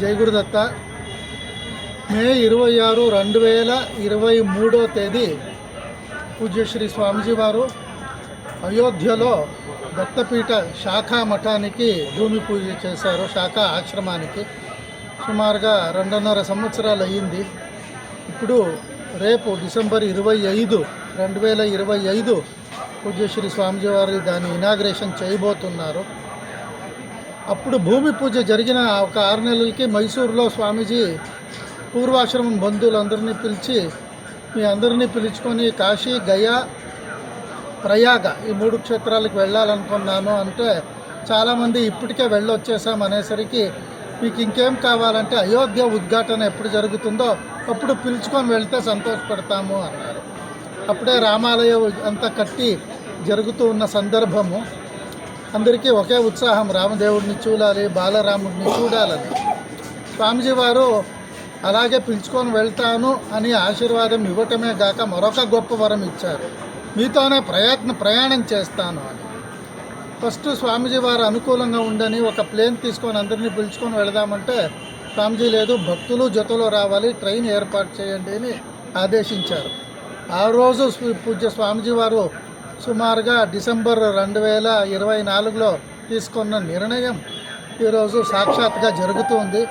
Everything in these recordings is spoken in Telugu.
జయగురుదత్త మే ఇరవై ఆరు రెండు వేల ఇరవై మూడో తేదీ పూజ్యశ్రీ స్వామిజీ వారు అయోధ్యలో దత్తపీఠ శాఖా మఠానికి భూమి పూజ చేశారు శాఖా ఆశ్రమానికి. సుమారుగా రెండున్నర సంవత్సరాలు అయ్యింది. ఇప్పుడు రేపు డిసెంబర్ ఇరవై ఐదు రెండు వేల ఇరవై ఐదు పూజ్యశ్రీ స్వామిజీ వారి దాని ఇనాగ్రేషన్ చేయబోతున్నారు. అప్పుడు భూమి పూజ జరిగిన ఒక ఆరు నెలలకి మైసూరులో స్వామీజీ పూర్వాశ్రమం బంధువులందరినీ పిలిచి మీ అందరినీ పిలుచుకొని కాశీ గయా ప్రయాగ ఈ మూడు క్షేత్రాలకు వెళ్ళాలనుకున్నాను అంటే చాలామంది ఇప్పటికే వెళ్ళొచ్చేసాం అనేసరికి మీకు ఇంకేం కావాలంటే అయోధ్య ఉద్ఘాటన ఎప్పుడు జరుగుతుందో అప్పుడు పిలుచుకొని వెళ్తే సంతోషపడతాము అన్నారు. అప్పుడే రామాలయం అంతా కట్టి జరుగుతూ ఉన్న సందర్భము. అందరికీ ఒకే ఉత్సాహం. రామదేవుడిని చూడాలి బాలరాముడిని చూడాలని. స్వామిజీ వారు అలాగే పిలుచుకొని వెళ్తాను అని ఆశీర్వాదం ఇవ్వటమే కాక మరొక గొప్ప వరం ఇచ్చారు. మీతోనే ప్రయత్న ప్రయాణం చేస్తాను అని. ఫస్ట్ స్వామిజీ వారు అనుకూలంగా ఉండని ఒక ప్లేన్ తీసుకొని అందరినీ పిలుచుకొని వెళదామంటే స్వామిజీ లేదు భక్తులు జతలో రావాలి ట్రైన్ ఏర్పాటు చేయండి అని ఆదేశించారు. ఆ రోజు పూజ్య స్వామిజీ వారు సుమారుగా డిసెంబర్ రెండు వేల ఇరవై నాలుగులో తీసుకున్న నిర్ణయం ఈరోజు సాక్షాత్గా జరుగుతుంది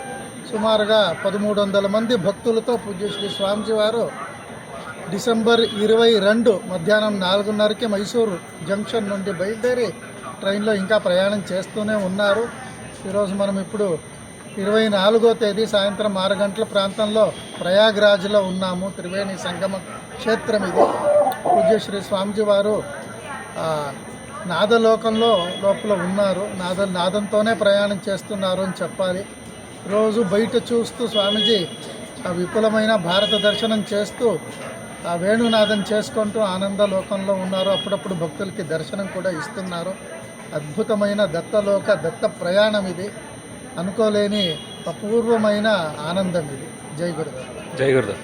సుమారుగా పదమూడు వందల మంది భక్తులతో పూజ్యశ్రీ స్వామిజీ వారు డిసెంబర్ ఇరవై రెండు మధ్యాహ్నం నాలుగున్నరకి మైసూరు జంక్షన్ నుండి బయలుదేరి ట్రైన్లో ఇంకా ప్రయాణం చేస్తూనే ఉన్నారు. ఈరోజు మనం ఇప్పుడు ఇరవై నాలుగో తేదీ సాయంత్రం ఆరు గంటల ప్రాంతంలో ప్రయాగ్రాజ్లో ఉన్నాము. త్రివేణి సంగమ క్షేత్రం ఇది. పూజ్య శ్రీ స్వామిజీ వారు నాదలోకంలో లోపల ఉన్నారు. నాద నాదంతోనే ప్రయాణం చేస్తున్నారు అని చెప్పాలి. రోజు బయట చూస్తూ స్వామీజీ ఆ విపులమైన భారత దర్శనం చేస్తూ ఆ వేణునాదం చేసుకుంటూ ఆనంద లోకంలో ఉన్నారు. అప్పుడప్పుడు భక్తులకి దర్శనం కూడా ఇస్తున్నారు. అద్భుతమైన దత్తలోక దత్త ప్రయాణం ఇది. అనుకోలేని అపూర్వమైన ఆనందం ఇది. జై గురుదేవ్. జై గురుదేవ్.